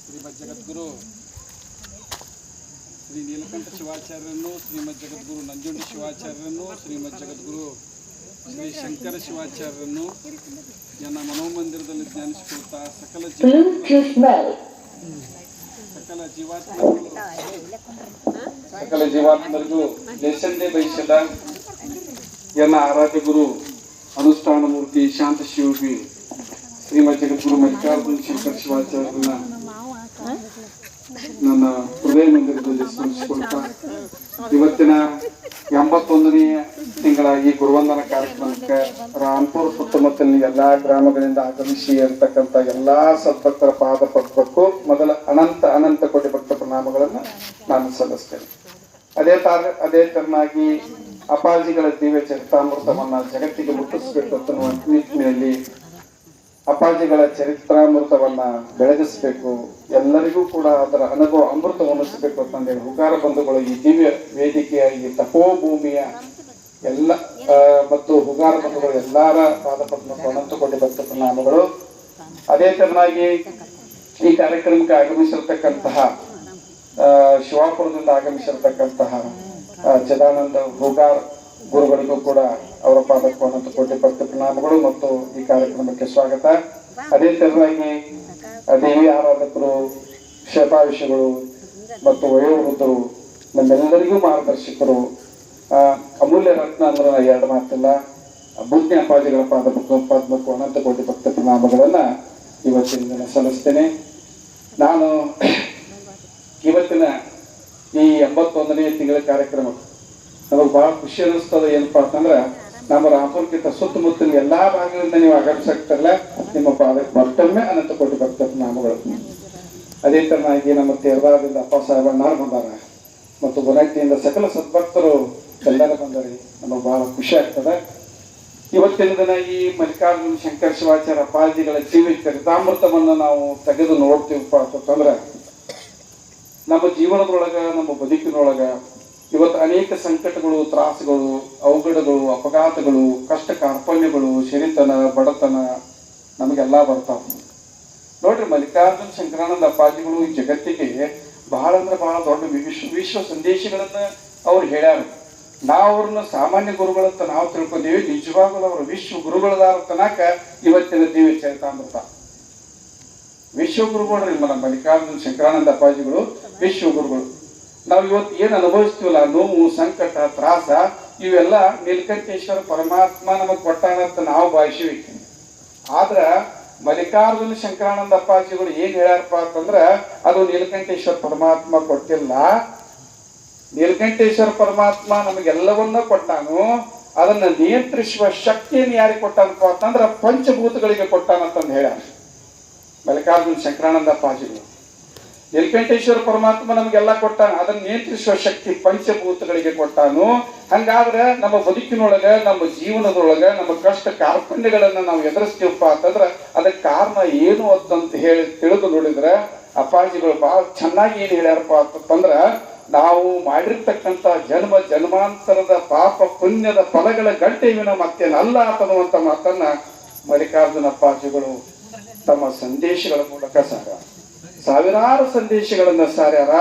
ಶ್ರೀಮದ್ ಜಗದ್ಗುರು ಶ್ರೀ ನೀಲಕಂಠ ಶಿವಾಚಾರ್ಯರನ್ನು ಶ್ರೀಮದ್ ಜಗದ್ಗುರು ನಂಜುಂಡಿ ಶಿವಾಚಾರ್ಯರನ್ನು ಶ್ರೀಮದ್ ಜಗದ್ಗುರು ಶ್ರೀ ಶಂಕರ ಶಿವಾಚಾರ್ಯರನ್ನು ಜನ ಮನೋಮಂದಿರದಲ್ಲಿ ಧ್ಯಾನಿಸಿಕೊಳ್ತಾ ಸಕಲ ಜೀವ. ಸಕಲ ಜೀವಾತ್ಮರಿಗೂ ಸಕಲ ಜೀವಾತ್ಮರಿಗೂ ದೇಶಂದೇ ಭವಿಷ್ಯದ ಎಲ್ಲ ಆರಾಧ್ಯ ಗುರು ಅನುಷ್ಠಾನ ಮೂರ್ತಿ ಶಾಂತ ಶಿವಗಿ ಶ್ರೀಮದ್ ಜಗದ್ಗುರು ಮಲ್ಲಿಕಾರ್ಜುನ ಶಂಕರ್ ಶಿವಾಚಾರ್ಯರನ್ನ ನನ್ನ ಹೃದಯ ಮಂದಿರದಲ್ಲಿ ಸ್ಮರಿಸಿಕೊಳ್ತಾ, ಇವತ್ತಿನ ಎಂಬತ್ತೊಂದನೆಯ ತಿಂಗಳ ಈ ಗುರುವಂದನ ಕಾರ್ಯಕ್ರಮಕ್ಕೆ ರಾಮ್ಪುರ ಸುತ್ತಮುತ್ತಲಿನ ಎಲ್ಲಾ ಗ್ರಾಮಗಳಿಂದ ಆಗಮಿಸಿ ಇರತಕ್ಕಂಥ ಎಲ್ಲಾ ಸದ್ಭಕ್ತರ ಪಾದ ಮೊದಲ ಅನಂತ ಅನಂತ ಕೋಟಿ ಭಕ್ತ ಪ್ರಣಾಮಗಳನ್ನು ನಾನು ಸಲ್ಲಿಸ್ತೇನೆ. ಅದೇ ತರ, ಅದೇ ತರನಾಗಿ ಅಪಾಜಿಗಳ ದಿವ್ಯ ಚರಿತಾಮೃತವನ್ನ ಜಗತ್ತಿಗೆ ಮುಟ್ಟಿಸಬೇಕು ಅನ್ನುವ ನಿಟ್ಟಿನಲ್ಲಿ ಅಪ್ಪಾಜಿಗಳ ಚರಿತ್ರಾಮೃತವನ್ನ ಬೆಳಗಿಸಬೇಕು, ಎಲ್ಲರಿಗೂ ಕೂಡ ಅದರ ಅನುಭವ ಅಮೃತ ಉಣಿಸಬೇಕು ಅಂತಂದೇಳಿ ಹುಕಾರ ಬಂಧುಗಳು ಈ ದಿವ್ಯ ವೇದಿಕೆಯ ಈ ತಪೋಭೂಮಿಯ ಎಲ್ಲ ಮತ್ತು ಹುಗಾರ ಬಂಧುಗಳು ಎಲ್ಲರ ಪಾದಪದ್ಮಕ್ಕೆ ಅನಂತ ಬರ್ತಕ್ಕ ನಾಮಗಳು ಅದೇ ತರನಾಗಿ ಈ ಕಾರ್ಯಕ್ರಮಕ್ಕೆ ಆಗಮಿಸಿರ್ತಕ್ಕಂತಹ ಶಿವಾಪುರದಿಂದ ಆಗಮಿಸಿರ್ತಕ್ಕಂತಹ ಚಿದಾನಂದ ಹುಗಾರ್ ಗುರುಗಳಿಗೂ ಕೂಡ ಅವರ ಪಾದಕ್ಕೂ ಕೋಟಿ ಭಕ್ತ ಪ್ರಣಾಮಗಳು ಮತ್ತು ಈ ಕಾರ್ಯಕ್ರಮಕ್ಕೆ ಸ್ವಾಗತ. ಅದೇ ತರವಾಗಿ ದೇವಿ ಆರಾಧಕರು, ಶತಾಯುಷಿಗಳು ಮತ್ತು ವಯೋವೃದ್ಧರು, ನಮ್ಮೆಲ್ಲರಿಗೂ ಮಾರ್ಗದರ್ಶಕರು ಅಮೂಲ್ಯ ರತ್ನ ಅಂದ್ರೆ ಎರಡು ಮಾತಿಲ್ಲ. ಬುದ್ಧಿ ಅಪ್ಪಾಜಿಗಳ ಪಾದ ಪದ್ಮಕ್ಕೂ ಅನಂತ ಕೋಟಿ ಭಕ್ತ ಪ್ರಣಾಮಗಳನ್ನ ಇವತ್ತಿನ ದಿನ ಸಲ್ಲಿಸ್ತೇನೆ. ನಾನು ಇವತ್ತಿನ ಈ ಎಂಬತ್ತೊಂದನೇ ತಿಂಗಳ ಕಾರ್ಯಕ್ರಮ ನಮಗೆ ಬಹಳ ಖುಷಿ ಅನಿಸ್ತದೆ ಏನಪ್ಪಾ ಅಂತಂದ್ರ ನಮ್ಮ ರಾಮಪುರಕ್ಕಿಂತ ಸುತ್ತಮುತ್ತಲಿನ ಎಲ್ಲಾ ಭಾಗಗಳಿಂದ ನೀವು ಆಗಮಿಸಾಕ್ತಾರಲ್ಲ ನಿಮ್ಮ ಪಾದಕ್ಕೆ ಮತ್ತೊಮ್ಮೆ ಅನಂತ ಕೊಟ್ಟು ಬರ್ತದೆ ನಾಮಗಳು. ಅದೇ ತರನಾಗಿ ನಮ್ಮ ತೇರ್ವಾರದಿಂದ ಅಪ್ಪ ಸಾಹೇಬಣ್ಣ ಬಂದಾರ. ಮತ್ತು ಗುಣಟ್ಟಿಯಿಂದ ಸಕಲ ಸದ್ಭಕ್ತರು ಎಲ್ಲರೂ ಬಂದಾರಿ. ನಮಗೆ ಬಹಳ ಖುಷಿ ಆಗ್ತದೆ. ಇವತ್ತಿನ ದಿನ ಈ ಮಲ್ಲಿಕಾರ್ಜುನ ಶಂಕರ ಶಿವಾಚಾರ್ಯ ಅಪ್ಪಾಜಿಗಳ ಜೀವ ಚರಿತಾಮೃತವನ್ನು ನಾವು ತೆಗೆದು ನೋಡ್ತೀವಪ್ಪ ಅಂತಂದ್ರೆ, ನಮ್ಮ ಜೀವನದೊಳಗ, ನಮ್ಮ ಬದುಕಿನೊಳಗ ಇವತ್ತು ಅನೇಕ ಸಂಕಟಗಳು, ತ್ರಾಸುಗಳು, ಅವಘಡಗಳು, ಅಪಘಾತಗಳು ಕಷ್ಟ ಕಾರ್ಪಣ್ಯಗಳು ಸಿರಿತನ ಬಡತನ ನಮಗೆಲ್ಲ ಬರ್ತಾವ. ನೋಡ್ರಿ ಮಲ್ಲಿಕಾರ್ಜುನ ಶಂಕರಾನಂದ ಅಪ್ಪಾಜಿಗಳು ಈ ಜಗತ್ತಿಗೆ ಬಹಳ ಅಂದ್ರೆ ಬಹಳ ದೊಡ್ಡ ವಿಶ್ವ ವಿಶ್ವ ಸಂದೇಶಗಳನ್ನ ಅವ್ರು ಹೇಳ್ಯಾರ. ನಾವು ಅವ್ರನ್ನ ಸಾಮಾನ್ಯ ಗುರುಗಳಂತ ನಾವು ತಿಳ್ಕೊಂಡೀವಿ, ನಿಜವಾಗಲೂ ಅವರು ವಿಶ್ವ ಗುರುಗಳದಾರ ತನಕ ಇವತ್ತಿನ ದಿವ್ಯ ವಿಶ್ವ ಗುರುಗಳು ನಮ್ಮ ಮಲ್ಲಿಕಾರ್ಜುನ ಶಂಕರಾನಂದ ಅಪ್ಪಾಜಿಗಳು ವಿಶ್ವಗುರುಗಳು ನಾವು ಇವತ್ತು ಏನು ಅನುಭವಿಸ್ತೀವಲ್ಲ, ನೋವು, ಸಂಕಟ, ತ್ರಾಸ, ಇವೆಲ್ಲ ನೀಲಕಂಠೇಶ್ವರ ಪರಮಾತ್ಮ ನಮಗೆ ಕೊಟ್ಟಾನಂತ ನಾವು ಭಾವಿಸಿವಿ ಆದ್ರೆ ಮಲ್ಲಿಕಾರ್ಜುನ ಶಂಕರಾನಂದ ಅಪ್ಪಾಜಿಗಳು ಏನ್ ಹೇಳ್ಯಾರಪ್ಪ ಅಂತಂದ್ರೆ, ಅದು ನೀಲಕಂಠೇಶ್ವರ ಪರಮಾತ್ಮ ಕೊಟ್ಟಿಲ್ಲ. ನೀಲಕಂಠೇಶ್ವರ ಪರಮಾತ್ಮ ನಮಗೆಲ್ಲವನ್ನ ಕೊಟ್ಟಾನು, ಅದನ್ನ ನಿಯಂತ್ರಿಸುವ ಶಕ್ತಿಯನ್ನು ಯಾರಿಗೆ ಕೊಟ್ಟಾನಪ್ಪ ಅಂತಂದ್ರೆ, ಪಂಚಭೂತಗಳಿಗೆ ಕೊಟ್ಟಾನಂತಂದು ಹೇಳ್ಯಾರ. ಮಲ್ಲಿಕಾರ್ಜುನ ಶಂಕರಾನಂದ ಅಪ್ಪಾಜಿಗಳು. ನೀಲಕಂಠೇಶ್ವರ ಪರಮಾತ್ಮ ನಮ್ಗೆಲ್ಲ ಕೊಟ್ಟಾನ ಅದನ್ನ ನಿಯಂತ್ರಿಸುವ ಶಕ್ತಿ ಪಂಚಭೂತಗಳಿಗೆ ಕೊಟ್ಟಾನು. ಹಂಗಾದ್ರೆ ನಮ್ಮ ಬದುಕಿನೊಳಗ, ನಮ್ಮ ಜೀವನದೊಳಗ, ನಮ್ಮ ಕಷ್ಟ ಕಾರ್ಪಣ್ಯಗಳನ್ನ ನಾವು ಎದುರಿಸ್ತೀವಪ್ಪ ಅಂತಂದ್ರೆ ಅದಕ್ಕೆ ಕಾರಣ ಏನು ಅಂತ ಹೇಳಿ ತಿಳಿದು ನೋಡಿದ್ರೆ ಅಪ್ಪಾಜಿಗಳು ಬಹಳ ಚೆನ್ನಾಗಿ ಏನು ಹೇಳ್ಯಾರಪ್ಪ ಅಂತಂದ್ರ ನಾವು ಮಾಡಿರ್ತಕ್ಕಂಥ ಜನ್ಮ ಜನ್ಮಾಂತರದ ಪಾಪ ಪುಣ್ಯದ ಫಲಗಳ ಗಂಟೆ ಇವಿನ ಮತ್ತೇನಲ್ಲ ಅಂತನ್ನುವಂತ ಮಾತನ್ನ ಮಲ್ಲಿಕಾರ್ಜುನ ಅಪ್ಪಾಜಿಗಳು ತಮ್ಮ ಸಂದೇಶಗಳ ಮೂಲಕ ಸಾರ. ಸಾವಿರಾರು ಸಂದೇಶಗಳನ್ನ ಸಾರ್ಯಾರ.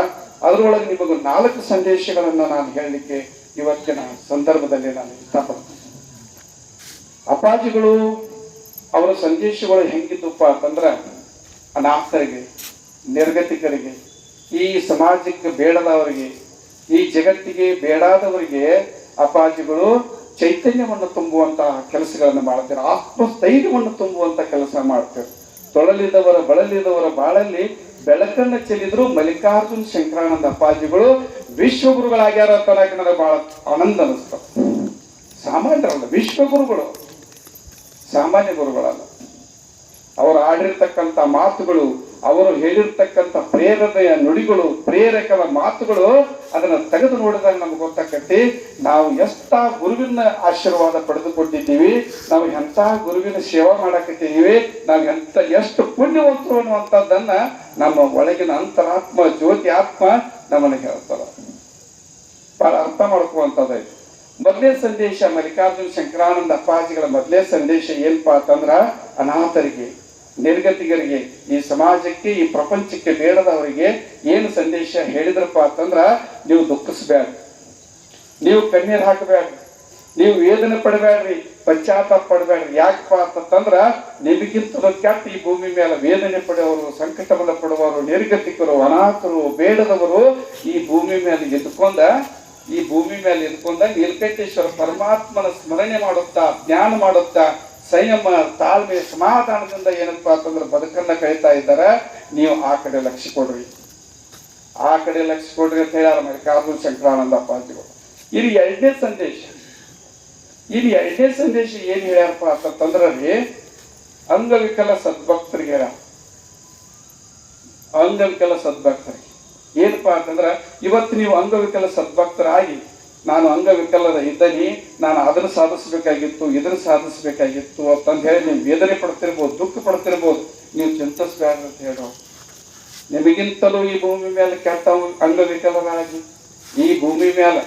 ಅದರೊಳಗೆ ನಿಮಗೆ ನಾಲ್ಕು ಸಂದೇಶಗಳನ್ನ ನಾನು ಹೇಳಲಿಕ್ಕೆ ಇವತ್ತಿನ ಸಂದರ್ಭದಲ್ಲಿ ನಾನು ಇಷ್ಟಪಡ್ತೀನಿ. ಅಪಾಜಿಗಳು ಅವರ ಸಂದೇಶಗಳು ಹೆಂಗಿದ್ದಪ್ಪ ಅಂತಂದ್ರ ಅನಾಥರಿಗೆ, ನಿರ್ಗತಿಕರಿಗೆ, ಈ ಸಮಾಜಕ್ಕೆ ಬೇಡದವರಿಗೆ, ಈ ಜಗತ್ತಿಗೆ ಬೇಡಾದವರಿಗೆ ಅಪಾಜಿಗಳು ಚೈತನ್ಯವನ್ನು ತುಂಬುವಂತಹ ಕೆಲಸಗಳನ್ನು ಮಾಡ್ತಾರೆ. ಆತ್ಮಸ್ಥೈರ್ಯವನ್ನು ತುಂಬುವಂತ ಕೆಲಸ ಮಾಡ್ತಾರೆ. ತೊಳಲಿದವರ, ಬಳಲಿದವರ ಬಾಳಲ್ಲಿ ಬೆಳಕನ್ನು ಚೆಲ್ಲಿದ್ರು ಮಲ್ಲಿಕಾರ್ಜುನ್ ಶಂಕರಾನಂದ ಅಪ್ಪಾಜಿಗಳು ವಿಶ್ವಗುರುಗಳಾಗ್ಯಾರ ಅಂತ ನನಗೆ ಬಹಳ ಆನಂದ ಅನಿಸ್ತು. ಸಾಮಾನ್ಯರಲ್ಲ, ವಿಶ್ವಗುರುಗಳು. ಸಾಮಾನ್ಯ ಗುರುಗಳಲ್ಲ. ಅವರು ಆಡಿರ್ತಕ್ಕಂಥ ಮಾತುಗಳು, ಅವರು ಹೇಳಿರ್ತಕ್ಕಂಥ ಪ್ರೇರಣೆಯ ನುಡಿಗಳು, ಪ್ರೇರಕರ ಮಾತುಗಳು ಅದನ್ನು ತೆಗೆದು ನೋಡಿದಾಗ ನಮ್ಗೆ ಗೊತ್ತಾಕತಿ ನಾವು ಎಷ್ಟ ಗುರುವಿನ ಆಶೀರ್ವಾದ ಪಡೆದುಕೊಂಡಿದ್ದೀವಿ, ನಾವು ಎಂಥ ಗುರುವಿನ ಸೇವಾ ಮಾಡಕತ್ತಿದ್ದೀವಿ, ನಾವು ಎಂತ ಎಷ್ಟು ಪುಣ್ಯವಂತರು ಅನ್ನುವಂಥದ್ದನ್ನ ನಮ್ಮ ಒಳಗಿನ ಅಂತರಾತ್ಮ ಜ್ಯೋತಿ ಆತ್ಮ ನಮ್ಮನ್ನು ಹೇಳ್ತಾರ. ಬಹಳ ಅರ್ಥ ಮಾಡ್ಕೊಳ್ಳುವಂಥದ್ದು ಮೊದಲೇ ಸಂದೇಶ ಮಲ್ಲಿಕಾರ್ಜುನ ಶಂಕರಾನಂದ ಅಪ್ಪಾಜಿಗಳ ಮೊದಲೇ ಸಂದೇಶ ಏನಪ್ಪಾ ಅಂತಂದ್ರ, ಅನಾಥರಿಗೆ. ನಿರ್ಗತಿಗರಿಗೆ, ಈ ಸಮಾಜಕ್ಕೆ, ಈ ಪ್ರಪಂಚಕ್ಕೆ ಬೇಡದವರಿಗೆ ಏನು ಸಂದೇಶ ಹೇಳಿದ್ರಪ್ಪ ಅಂತಂದ್ರ, ನೀವು ದುಃಖಿಸ್ಬೇಡ ನೀವು ಕಣ್ಣೀರ್ ಹಾಕಬೇಡ್ರಿ ನೀವು ವೇದನೆ ಪಡಬೇಡ್ರಿ ಪಶ್ಚಾತ್ತಾಪ ಪಡಬೇಡ್ರಿ ಯಾಕಪ್ಪ ಅಂತಂದ್ರ ನಿಮಗಿಂತ ಕೆಟ್ಟ ಈ ಭೂಮಿ ಮೇಲೆ ವೇದನೆ ಪಡೆಯವರು ಸಂಕಟವನ್ನು ಪಡುವವರು, ನಿರ್ಗತಿಕರು, ಅನಾಥರು, ಬೇಡದವರು ಈ ಭೂಮಿ ಮೇಲೆ ಎದ್ಕೊಂಡ, ಈ ಭೂಮಿ ಮೇಲೆ ಎದ್ಕೊಂಡ, ನೀಲಕಂಠೇಶ್ವರ ಪರಮಾತ್ಮನ ಸ್ಮರಣೆ ಮಾಡುತ್ತಾ ಜ್ಞಾನ ಮಾಡುತ್ತಾ ಸಂಯಮ ತಾಳ್ಮೆ ಸಮಾಧಾನದಿಂದ ಏನಪ್ಪಾ ಅಂತಂದ್ರೆ ಬದುಕನ್ನ ಕಳೀತಾ ಇದ್ದಾರೆ, ನೀವು ಆ ಕಡೆ ಲಕ್ಷ್ಯ ಕೊಡ್ರಿ. ಆ ಕಡೆ ಲಕ್ಷ್ಯ ಕೊಡ್ರಿ ಅಂತ ಹೇಳ್ಯಾರ ಮಲ್ಲಿಕಾರ್ಜುನ ಶಂಕರಾನಂದ ಪಾಜಿಗಳು ಇದು ಎರಡನೇ ಸಂದೇಶ. ಇಲ್ಲಿ ಎರಡನೇ ಸಂದೇಶ ಏನ್ ಹೇಳ್ಯಾರಪ್ಪ ಅಂತಂದ್ರ ರೀ, ಅಂಗವಿಕಲ ಸದ್ಭಕ್ತರಿಗೆ ಅಂಗವಿಕಲ ಸದ್ಭಕ್ತರಿಗೆ. ಏನಪ್ಪಾ ಅಂತಂದ್ರ, ಇವತ್ತು ನೀವು ಅಂಗವಿಕಲ ಸದ್ಭಕ್ತರಾಗಿ ನಾನು ಅಂಗವಿಕಲದ ಇದ್ದೀನಿ, ನಾನು ಅದನ್ನು ಸಾಧಿಸಬೇಕಾಗಿತ್ತು, ಇದನ್ನು ಸಾಧಿಸಬೇಕಾಗಿತ್ತು ಅಂತಂದು ಹೇಳಿ ನೀವು ವೇದನೆ ಪಡ್ತಿರ್ಬೋದು, ದುಃಖ ಪಡ್ತಿರ್ಬೋದು, ನೀವು ಚಿಂತಿಸ್ಬೇಡ ಅಂತ ಹೇಳೋ ನಿಮಗಿಂತಲೂ ಈ ಭೂಮಿ ಮೇಲೆ ಕೆಟ್ಟ ಅಂಗವಿಕಲರಾಗಿ, ಈ ಭೂಮಿ ಮೇಲೆ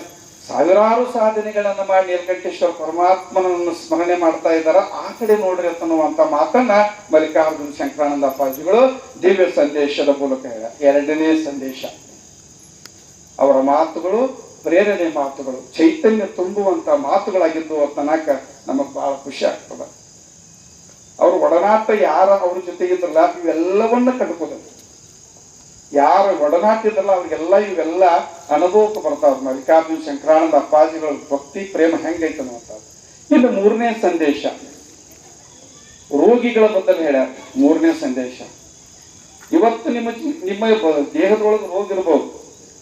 ಸಾವಿರಾರು ಸಾಧನೆಗಳನ್ನು ಮಾಡಿ ನೀಲಕಂಠೇಶ್ವರ ಪರಮಾತ್ಮನನ್ನು ಸ್ಮರಣೆ ಮಾಡ್ತಾ ಇದ್ದಾರ ಆ ಕಡೆ ನೋಡ್ರಿ ಅನ್ನುವಂಥ ಮಾತನ್ನ ಮಲ್ಲಿಕಾರ್ಜುನ ಶಂಕರಾನಂದ ಅಪ್ಪಾಜಿಗಳು ದಿವ್ಯ ಸಂದೇಶದ ಮೂಲಕ. ಎರಡನೇ ಸಂದೇಶ ಅವರ ಮಾತುಗಳು ಪ್ರೇರಣೆ ಮಾತುಗಳು, ಚೈತನ್ಯ ತುಂಬುವಂತ ಮಾತುಗಳಾಗಿದ್ದು ಅಂತನಾಕ ನಮಗೆ ಬಹಳ ಖುಷಿ ಆಗ್ತದ. ಅವ್ರ ಒಡನಾಟ ಯಾರ ಅವ್ರ ಜೊತೆ ಇದ್ರಲ್ಲ, ಇವೆಲ್ಲವನ್ನ ಕಟ್ಕೋದು ಯಾರ ಒಡನಾಟ ಇದ್ರಲ್ಲ, ಅವ್ರಿಗೆಲ್ಲ ಇವೆಲ್ಲ ಅನುಭವಕ್ಕೆ ಬರ್ತಾವ್. ಮಲ್ಲಿಕಾರ್ಜುನ ಶಂಕರಾನಂದ ಅಪ್ಪಾಜಿಗಳ ಭಕ್ತಿ, ಪ್ರೇಮ ಹೆಂಗೈತೆ ಅಂತ ಇನ್ನು ಮೂರನೇ ಸಂದೇಶ. ರೋಗಿಗಳ ಬದಲು ಹೇಳ್ಯಾರ. ಮೂರನೇ ಸಂದೇಶ. ಇವತ್ತು ನಿಮ್ಮ ನಿಮ್ಮ ದೇಹದೊಳಗೆ ರೋಗ ಇರ್ಬೋದು.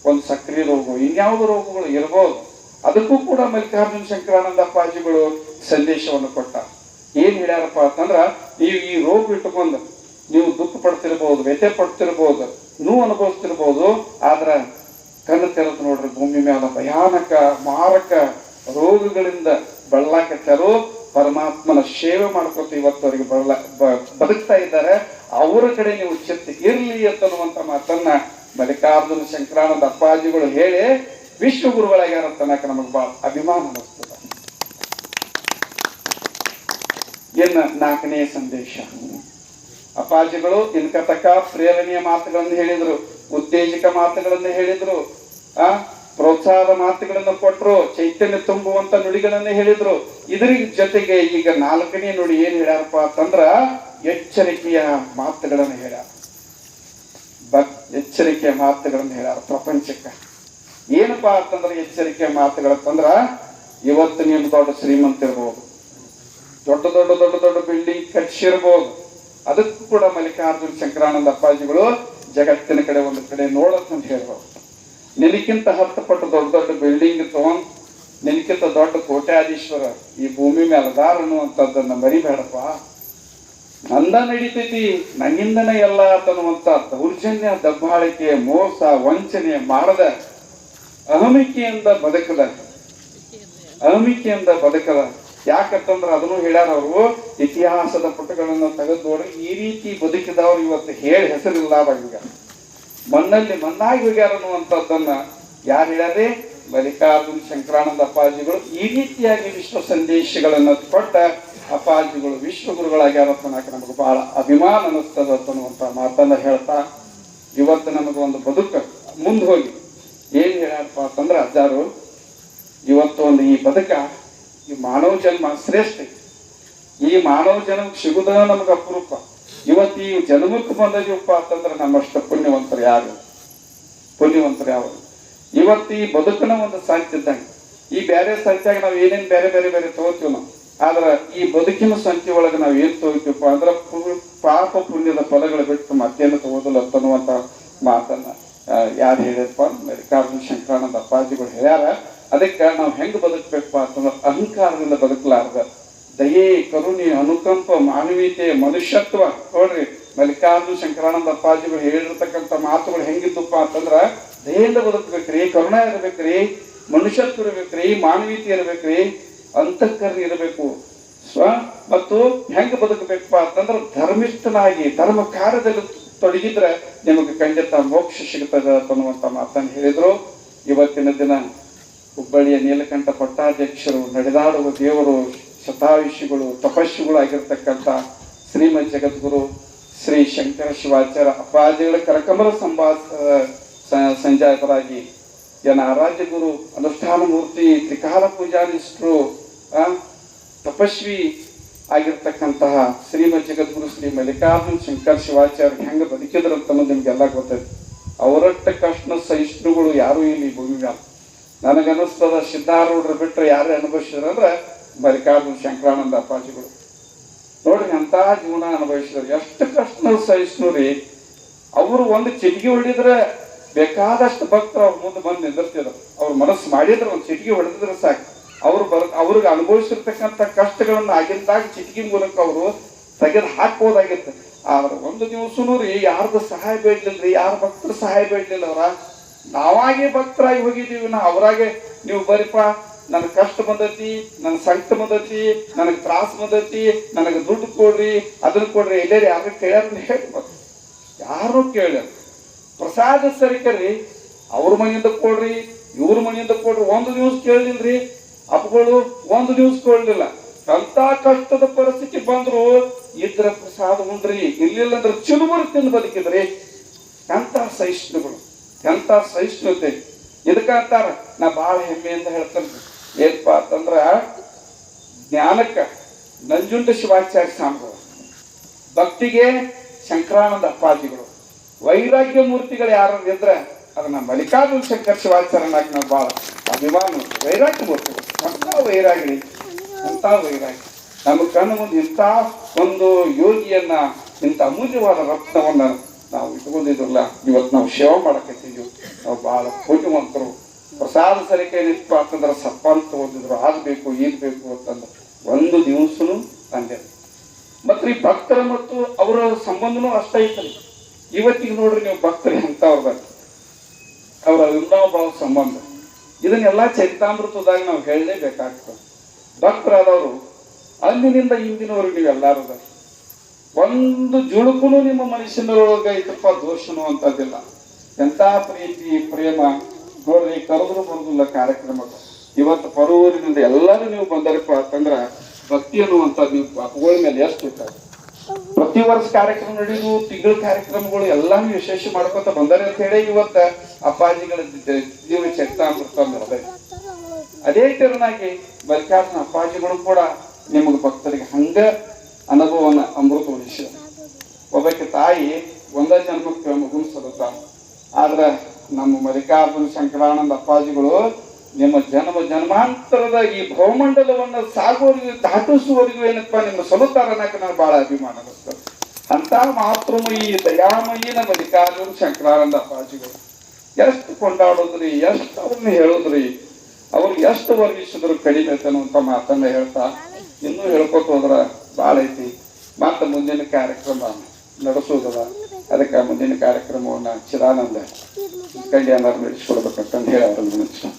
ಒಂದು ಸಕ್ರಿಯ ರೋಗ ಇನ್ಯಾವುದೋ ರೋಗಗಳು ಇರ್ಬೋದು, ಅದಕ್ಕೂ ಕೂಡ ಮಲ್ಲಿಕಾರ್ಜುನ ಶಂಕರಾನಂದ ಅಪ್ಪಾಜಿಗಳು ಸಂದೇಶವನ್ನು ಕೊಟ್ಟ. ಏನ್ ಹೇಳ್ಯಾರಪ್ಪ ಅಂತಂದ್ರ, ನೀವು ಈ ರೋಗ ಇಟ್ಟುಕೊಂಡು ನೀವು ದುಃಖ ಪಡ್ತಿರ್ಬೋದು, ವ್ಯಥೆ ಪಡ್ತಿರ್ಬೋದು, ನೋವು ಅನುಭವಿಸ್ತಿರ್ಬೋದು, ಆದ್ರ ಕಣ್ಣು ತೆರೆದು ನೋಡ್ರಿ, ಭೂಮಿ ಮೇಲೆ ಭಯಾನಕ, ಮಾರಕ ರೋಗಗಳಿಂದ ಬಳಲಾಕತ್ತಾರು ಪರಮಾತ್ಮನ ಸೇವೆ ಮಾಡ್ಕೊತ ಇವತ್ತವರಿಗೆ ಬಳಲ ಬ- ಬದುಕ್ತಾ ಇದ್ದಾರೆ. ಅವರ ಕಡೆ ನೀವು ಚಿತ್ತ ಇರ್ಲಿ ಅಂತನ್ನುವಂತ ಮಾತನ್ನ ಮಲ್ಲಿಕಾರ್ಜುನ ಶಂಕರಾನಂದ ಅಪ್ಪಾಜಿಗಳು ಹೇಳಿ ವಿಶ್ವಗುರುಗಳಾಗ್ಯಾರ ತನಕ ನಮಗೆ ಬಹಳ ಅಭಿಮಾನ ಅನಿಸ್ತದ ಇನ್ನು ನಾಲ್ಕನೇ ಸಂದೇಶ. ಅಪ್ಪಾಜಿಗಳು ಇನ್ಕತಕ ಪ್ರೇರಣೆಯ ಮಾತುಗಳನ್ನು ಹೇಳಿದ್ರು ಉತ್ತೇಜಕ ಮಾತುಗಳನ್ನು ಹೇಳಿದ್ರು, ಆ, ಪ್ರೋತ್ಸಾಹದ ಮಾತುಗಳನ್ನು ಕೊಟ್ಟರು ಚೈತನ್ಯ ತುಂಬುವಂತ ನುಡಿಗಳನ್ನು ಹೇಳಿದ್ರು. ಇದ್ರ ಜೊತೆಗೆ ಈಗ ನಾಲ್ಕನೇ ನುಡಿ ಏನ್ ಹೇಳ್ಯಾರಪ್ಪ ಅಂತಂದ್ರ ಎಚ್ಚರಿಕೆಯ ಮಾತುಗಳನ್ನು ಹೇಳ್ಯಾರ. ಬಕ್ ಎಚ್ಚರಿಕೆಯ ಮಾತುಗಳನ್ನು ಹೇಳ ಪ್ರಪಂಚಕ್ಕೆ. ಏನಪ್ಪಾ ಅಂತಂದ್ರೆ ಎಚ್ಚರಿಕೆ ಮಾತುಗಳಂತಂದ್ರ ಇವತ್ತು ನೀನು ದೊಡ್ಡ ಶ್ರೀಮಂತ ಇರ್ಬೋದು. ದೊಡ್ಡ ದೊಡ್ಡ ದೊಡ್ಡ ದೊಡ್ಡ ಬಿಲ್ಡಿಂಗ್ ಕಟ್ಸಿರ್ಬೋದು ಅದಕ್ಕೂ ಕೂಡ ಮಲ್ಲಿಕಾರ್ಜುನ್ ಶಂಕರಾನಂದ ಅಪ್ಪಾಜಿಗಳು ಜಗತ್ತಿನ ಕಡೆ ಒಂದು ಕಡೆ ನೋಡತ್ತಂತ ಹೇಳ್ಬೋದು. ನಿನಕ್ಕಿಂತ ಹತ್ತು ಪಟ್ಟು ದೊಡ್ಡ ದೊಡ್ಡ ಬಿಲ್ಡಿಂಗ್ ತಗೊಂಡ್ ನಿನಕ್ಕಿಂತ ದೊಡ್ಡ ಕೋಟ್ಯಾಧೀಶ್ವರ ಈ ಭೂಮಿ ಮೇಲೆ ಅನ್ನುವಂಥದ್ದನ್ನ ಮರಿಬೇಡಪ್ಪ. ನಂದ ನಡೀತೈತಿ. ನನ್ನಿಂದನೇ ಎಲ್ಲ ತನ್ನುವಂತ ದೌರ್ಜನ್ಯ, ದಬ್ಬಾಳಿಕೆ, ಮೋಸ, ವಂಚನೆ ಮಾಡದ. ಅಹಮಿಕೆಯಿಂದ ಬದುಕದ. ಅಹಮಿಕೆಯಿಂದ ಬದುಕದ. ಯಾಕಂತಂದ್ರ ಅದನ್ನು ಹೇಳ್ಯಾರ ಅವರು, ಇತಿಹಾಸದ ಪುಟಗಳನ್ನು ತೆಗೆದು ನೋಡ್ರಿ ಈ ರೀತಿ ಬದುಕಿದವ್ರು ಇವತ್ತು ಹೇಳಿ ಹೆಸರಿಲ್ಲ ಈಗ. ಮಣ್ಣಲ್ಲಿ ಮಣ್ಣಾಗಿ ಹೋಗ್ಯಾರ ಅನ್ನುವಂಥದ್ದನ್ನ ಯಾರು ಹೇಳ್ಯಾರೆ? ಮಲ್ಲಿಕಾರ್ಜುನ ಶಂಕರಾನಂದ ಅಪ್ಪಾಜಿಗಳು ಈ ರೀತಿಯಾಗಿ ವಿಶ್ವ ಸಂದೇಶಗಳನ್ನು ಕೊಟ್ಟ ಅಪ್ಪಾಜಿಗಳು ವಿಶ್ವಗುರುಗಳಾಗ್ಯಾರ ಅನ್ನೋಕೆ ನಮಗೆ ಬಹಳ ಅಭಿಮಾನ ಅನ್ನಿಸ್ತದ ಅನ್ನುವಂಥ ಮಾತನ್ನು ಹೇಳ್ತಾ, ಇವತ್ತು ನಮಗೆ ಒಂದು ಬದುಕು ಮುಂದೆ ಹೋಗಿ. ಏನ್ ಹೇಳ್ಯಾರಪ್ಪ ಅಂತಂದ್ರೆ, ಅಜ್ಜಾರು, ಇವತ್ತು ಒಂದು ಈ ಬದುಕ ಈ ಮಾನವ ಜನ್ಮ ಶ್ರೇಷ್ಠ. ಈ ಮಾನವ ಜನ್ಮ ಸಿಗುದ ನಮಗೆ ಅಪರೂಪ. ಇವತ್ತು ಈ ಜನ್ಮಕ್ಕೆ ಬಂದಿವಪ್ಪ ಅಂತಂದ್ರೆ ನಮ್ಮಷ್ಟು ಪುಣ್ಯವಂತರು ಯಾರು? ಪುಣ್ಯವಂತರು ಯಾರು? ಇವತ್ತು ಈ ಬದುಕನ ಒಂದು ಇದ್ದಂಗೆ. ಈ ಬೇರೆ ಸಂಖ್ಯಾಗ ನಾವು ಏನೇನು ಬೇರೆ ಬೇರೆ ಬೇರೆ ತಗೋತೀವಿ ನಾವು ಆದ್ರ ಈ ಬದುಕಿನ ಸಂಖ್ಯೆ ಒಳಗೆ ನಾವು ಏನು ತಗೋತೀವಪ್ಪ ಅಂದ್ರೆ ಪಾಪ ಪುಣ್ಯದ ಪದಗಳು ಬಿಟ್ಟು ಮತ್ತೇನು ತಗೋದಿಲ್ಲ ಅಂತನ್ನುವಂತ ಮಾತನ್ನ ಯಾರು ಹೇಳಿದಪ್ಪ ಮಲ್ಲಿಕಾರ್ಜುನ ಶಂಕರಾನಂದ ಅಪ್ಪಾಜಿಗಳು ಹೇಳ್ಯಾರ. ಅದಕ್ಕೆ ನಾವು ಹೆಂಗೆ ಬದುಕಬೇಕಪ್ಪ ಅಂತಂದ್ರೆ ಅಹಂಕಾರದಿಂದ ಬದುಕಲಾರ್ದ. ದಯೆ, ಕರುಣೆ, ಅನುಕಂಪ, ಮಾನವೀಯತೆ, ಮನುಷ್ಯತ್ವ, ನೋಡ್ರಿ. ಮಲ್ಲಿಕಾರ್ಜುನ ಶಂಕರಾನಂದ ಅಪ್ಪಾಜಿಗಳು ಹೇಳಿರ್ತಕ್ಕಂಥ ಮಾತುಗಳು ಹೆಂಗಿದ್ದಪ್ಪ ಅಂತಂದ್ರ ದಯೆಯಿಂದ ಬದುಕ್ಬೇಕ್ರಿ, ಕರುಣ ಇರಬೇಕ್ರಿ, ಮನುಷ್ಯತ್ವ ಇರಬೇಕ್ರಿ, ಮಾನವೀಯತೆ ಇರಬೇಕ್ರಿ, ಅಂತಃಕರಣ ಇರಬೇಕು. ಸ್ವ, ಮತ್ತು ಹೆಂಗೆ ಬದುಕಬೇಕಪ್ಪ ಅಂತಂದ್ರೆ ಧರ್ಮಿಷ್ಠನಾಗಿ ಧರ್ಮ ಕಾರ್ಯದಲ್ಲಿ ತೊಡಗಿದ್ರೆ ನಿಮಗೆ ಖಂಡಿತ ಮೋಕ್ಷ ಸಿಗುತ್ತದೆ ಅನ್ನುವಂಥ ಮಾತನ್ನು ಹೇಳಿದ್ರು. ಇವತ್ತಿನ ದಿನ ಹುಬ್ಬಳ್ಳಿಯ ನೀಲಕಂಠ ಪಟ್ಟಾಧ್ಯಕ್ಷರು, ನಡೆದಾಡುವ ದೇವರು, ಶತಾಯುಷಿಗಳು ತಪಸ್ಸುಗಳು ಆಗಿರ್ತಕ್ಕಂಥ ಶ್ರೀಮದ್ ಜಗದ್ಗುರು ಶ್ರೀ ಶಂಕರ ಶಿವಾಚಾರ್ಯ ಅಪ್ಪಾಜಿಗಳ ಕರಕಮಲ ಸಂಭಾ ಸ- ಸಂಜಾತರಾಗಿ ಏನ ಆರಾಧ್ಯ ಗುರು ಅನುಷ್ಠಾನ ಮೂರ್ತಿ ತ್ರಿಕಾಲ ಪೂಜಾರಿಷ್ಟ್ರು ತಪಸ್ವಿ ಆಗಿರ್ತಕ್ಕಂತಹ ಶ್ರೀಮದ್ ಜಗದ್ಗುರು ಶ್ರೀ ಮಲ್ಲಿಕಾರ್ಜುನ್ ಶಂಕರ್ ಶಿವಾಚಾರ್ಯ ಹೆಂಗ ಬದುಕಿದ್ರು ಅಂತ ನಿಮ್ಗೆಲ್ಲ ಗೊತ್ತೈತಿ. ಅವರಟ್ಟ ಕಷ್ಟ ಸಹಿಷ್ಣುಗಳು ಯಾರೂ ಇಲ್ಲಿ ಭೂಮಿ ಮ್ಯಾಲ ನನಗನ್ನಿಸ್ತದ ಸಿದ್ಧಾರೂಢರು ಬಿಟ್ಟರೆ ಯಾರು ಅನುಭವಿಸಿದ್ರು ಅಂದ್ರೆ ಮಲ್ಲಿಕಾರ್ಜುನ್ ಶಂಕರಾನಂದ ಅಪ್ಪಾಜಿಗಳು. ನೋಡ್ರಿ ಅಂತ ಜೀವನ ಅನುಭವಿಸಿದ್ರು. ಎಷ್ಟು ಕಷ್ಟ ಸಹಿಷ್ಣು ರೀ. ಅವರು ಒಂದು ಚಿಟಿಗೆ ಹೊಡಿದ್ರೆ ಬೇಕಾದಷ್ಟು ಭಕ್ತರು ಅವ್ರ ಮುಂದೆ ಬಂದು ನಿಂದಿರ್ತಿದ್ರು. ಅವ್ರ ಮನಸ್ಸು ಮಾಡಿದ್ರು, ಒಂದು ಚಿಟಿಕೆ ಹೊಡೆದಿದ್ರೆ ಸಾಕು. ಅವ್ರು ಬರ್, ಅವ್ರಿಗೆ ಅನುಭವಿಸಿರ್ತಕ್ಕಂಥ ಕಷ್ಟಗಳನ್ನ ಆಗಿಂದಾಗ ಚಿಟಿಕೆ ಮೂಲಕ ಅವರು ತೆಗೆದು ಹಾಕ್ಬೋದಾಗಿತ್ತು. ಆದ್ರೆ ಒಂದು ದಿವಸನೂ ರೀ ಯಾರ್ದು ಸಹಾಯ ಬೇಡಲಿಲ್ಲ ರೀ ಯಾರ ಭಕ್ತರ ಸಹಾಯ ಬೇಡಲಿಲ್ಲ ಅವರ. ನಾವಾಗಿ ಭಕ್ತರಾಗಿ ಹೋಗಿದ್ದೀವಿ, ನಾ ಅವರಾಗೆ ನೀವು ಬರೀಪ, ನನಗೆ ಕಷ್ಟ ಬಂದೈತಿ ನನ್ನ ಸಂಕಟ ಬಂದೈತಿ, ನನಗೆ ತ್ರಾಸ ಬಂದತಿ, ನನಗೆ ದುಡ್ಡು ಕೊಡ್ರಿ, ಅದನ್ನು ಕೊಡ್ರಿ. ಎಲ್ಲೇರಿ ಯಾರು ಕೇಳ್ಯಾರ ಹೇಳಿ ಯಾರು ಕೇಳ್ಯಾರ. ಪ್ರಸಾದ ಸರಿಕರಿ ಅವ್ರ ಮನೆಯಿಂದ ಕೊಡ್ರಿ, ಇವ್ರ ಮನೆಯಿಂದ ಕೊಡ್ರಿ, ಒಂದು ದಿವಸ ಕೇಳಲಿಲ್ರಿ ಅಪ್ಪಗಳು ಒಂದು ನ್ಯೂಸ್ ಕೊಡ್ಲಿಲ್ಲ. ಕಲ್ತ ಕಷ್ಟದ ಪರಿಸ್ಥಿತಿ ಬಂದ್ರು ಇದ್ರ ಪ್ರಸಾದ ಉಂಡ್ರಿ ಇರ್ಲಿಲ್ಲ ಅಂದ್ರೆ ಚುರುಮುರು ತಿಂದು ಬದುಕಿದ್ರಿ. ಎಂತ ಸಹಿಷ್ಣುಗಳು ಎಂತ ಸಹಿಷ್ಣುತೆ. ಇದಕ್ಕಂತಾರ ನಾ ಬಹಳ ಹೆಮ್ಮೆಯಿಂದ ಹೇಳ್ತೇನೆ. ಏನಪ್ಪಾ ಅಂತಂದ್ರ, ಜ್ಞಾನಕ್ಕ ನಂಜುಂಡ ಶಿವಾಚಾರ್ಯ ಸ್ವಾಮಿಗಳು, ಭಕ್ತಿಗೆ ಶಂಕರಾನಂದ ಅಪ್ಪಾಜಿಗಳು. ವೈರಾಗ್ಯ ಮೂರ್ತಿಗಳು ಯಾರು ಇದ್ರೆ ಅದನ್ನ ಮಲ್ಲಿಕಾರ್ಜುನ ಶಂಕರ್ ನಾವು ಬಹಳ ಅಭಿಮಾನ. ವೈರಾಗ್ಯ ಮೂರ್ತಿಗಳು ಅಂತ ವೈರಾಗಿ ಅಂತ ವೈರಾಗಿ. ನಮ್ಮ ಕಣ್ಣು ಮುಂದೆ ಇಂಥ ಒಂದು ಯೋಗಿಯನ್ನ, ಇಂಥ ಅಮೂಲ್ಯವಾದ ರತ್ನವನ್ನ ನಾವು ಇಟ್ಕೊಂಡಿದ್ರಲ್ಲ, ಇವತ್ತು ನಾವು ಸೇವೆ ಮಾಡಕತ್ತಿದ್ವಿ ನಾವು ಬಹಳ ಪೂಜ್ಯವಂತರು. ಪ್ರಸಾದ ಸರಿಕೆ ನಿಂತು ಅಂತಂದ್ರೆ ಸಪ್ಪಂತ ಓದಿದ್ರು ಅದು ಬೇಕು ಏನು ಬೇಕು ಅಂತಂದ್ರೆ ಒಂದು ದಿವಸನು ತಂದೆ. ಮತ್ತು ಈ ಭಕ್ತರ ಮತ್ತು ಅವರ ಸಂಬಂಧನೂ ಅಷ್ಟೇ ಐತಲ್ಲ. ಇವತ್ತಿಗೆ ನೋಡ್ರಿ ನೀವು ಭಕ್ತರು ಎಂತವ್ರ ಅವರ ವಿನೋಭಾವ ಸಂಬಂಧ. ಇದನ್ನೆಲ್ಲ ಚರಿತಾಮೃತದಾಗ ನಾವು ಹೇಳಲೇಬೇಕಾಗ್ತದೆ ಭಕ್ತರಾದವರು, ಅಂದಿನಿಂದ ಇಂದಿನವರೆಗೆ ನೀವು ಅದಾರ. ಒಂದು ಜುಳುಕುನು ನಿಮ್ಮ ಮನುಷ್ಯನೊಳಗೆ ಐತಪ್ಪ ದೋಷನು ಅಂತದಿಲ್ಲ ಎಂತ ಪ್ರೀತಿ, ಪ್ರೇಮ, ನೋಡ್ರಿ, ಕರೆದ್ರು ಬರುದಿಲ್ಲ ಕಾರ್ಯಕ್ರಮಕ್ಕೆ ಇವತ್ತು ಪರೂರಿನಿಂದ ಎಲ್ಲರೂ ನೀವು ಬಂದರಪ್ಪ ಅಂತಂದ್ರ ಭಕ್ತಿ ಅನ್ನುವಂಥದ್ದು ನೀವು ಪಾಪಗಳ ಮೇಲೆ ಎಷ್ಟು ಇರ್ತಾರೆ ಪ್ರತಿ ವರ್ಷ ಕಾರ್ಯಕ್ರಮ ನಡೆಯುದು ತಿಂಗಳ ಕಾರ್ಯಕ್ರಮಗಳು ಎಲ್ಲಾನು ವಿಶೇಷ ಮಾಡ್ಕೊತ ಬಂದಾರೆ ಅಂತ ಹೇಳಿ ಇವತ್ತ ಅಪ್ಪಾಜಿಗಳ ಜೀವನ ನಡೆದ ಅದೇ ತೆರನಾಗಿ ಮಲ್ಲಿಕಾರ್ಜುನ ಅಪ್ಪಾಜಿಗಳು ಕೂಡ ನಿಮಗೆ ಭಕ್ತರಿಗೆ ಹಂಗ ಅನುಭವನ ಅಮೃತ ಉಳಿಸಿದ. ಒಬ್ಬಕ್ಕೆ ತಾಯಿ ಒಂದ ಜನ್ಮಕ್ಕೆ ಮಗುನ್ ಸದತ ಆದ್ರೆ ನಮ್ಮ ಮಲ್ಲಿಕಾರ್ಜುನ ಶಂಕರಾನಂದ ಅಪ್ಪಾಜಿಗಳು ನಿಮ್ಮ ಜನ್ಮ ಜನ್ಮಾಂತರದ ಈ ಭೌಮಂಡಲವನ್ನು ಸಾಗುವವರೆಗೂ ದಾಟಿಸುವವರೆಗೂ ಏನಪ್ಪ, ನಿಮ್ಮ ಸಲುತಾರ ಅನ್ನಕ್ಕೆ ನಾನು ಬಹಳ ಅಭಿಮಾನ ಅನಿಸ್ತದೆ ಅಂತ ಮಾತೃಮಯಿ, ದಯಾಮಯಿ ನಮ್ಮ ಅಧಿಕಾರ ಶಂಕರಾನಂದ ಅಪ್ಪಾಜಿಗಳು. ಎಷ್ಟು ಕೊಂಡಾಡೋದ್ರಿ, ಎಷ್ಟು ಅವ್ರನ್ನ ಹೇಳೋದ್ರಿ, ಅವ್ರು ಎಷ್ಟು ವರ್ಗಿಸಿದ್ರು ಕಡಿಮೆ ಐತೆ ಅಂತ ಮಾತನ್ನ ಹೇಳ್ತಾ, ಇನ್ನೂ ಹೇಳ್ಕೊತ ಹೋದ್ರ ಭಾಳ ಐತಿ. ಮತ್ತೆ ಮುಂದಿನ ಕಾರ್ಯಕ್ರಮ ನಡೆಸೋದದ ಅದಕ್ಕೆ ಮುಂದಿನ ಕಾರ್ಯಕ್ರಮವನ್ನ ಚಿದಾನಂದ, ಕಲ್ಯಾಣ ನಡೆಸ್ಕೊಡ್ಬೇಕಂತಂದು ಹೇಳಿ ಅವ್ರನ್ನ.